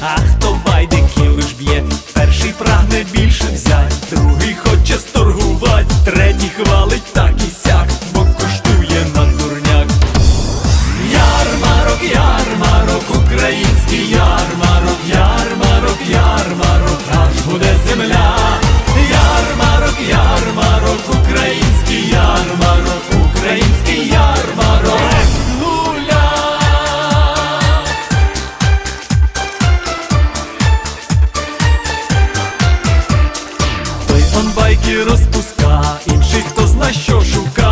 а хто байдики лиш б'є. Перший прагне більше взять, другий хоче сторгувати, третій хвалить так і сяк, розпуска, інший хто зна що шука.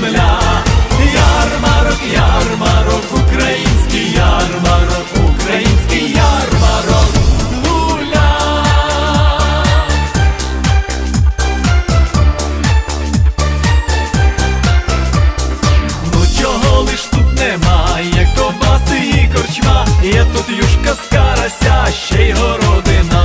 Земля. Ярмарок, ярмарок, український ярмарок, український ярмарок. Гуля! Ну чого лиш тут немає, ковбаси і корчма, є тут юшка з карася, ще й городина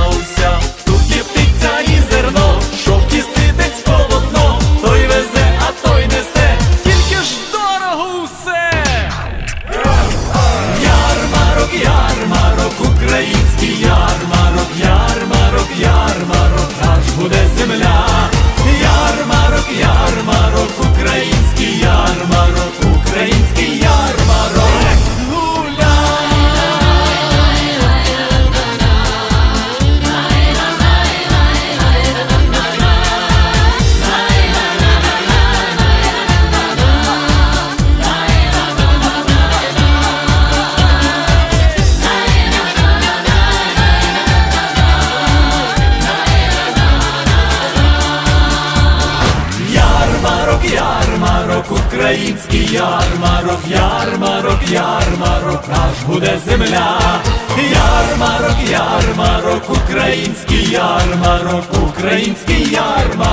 український український ярмарок, ярмарок, ярмарок, аж буде земля. Ярмарок, ярмарок, український ярмарок, український ярмарок.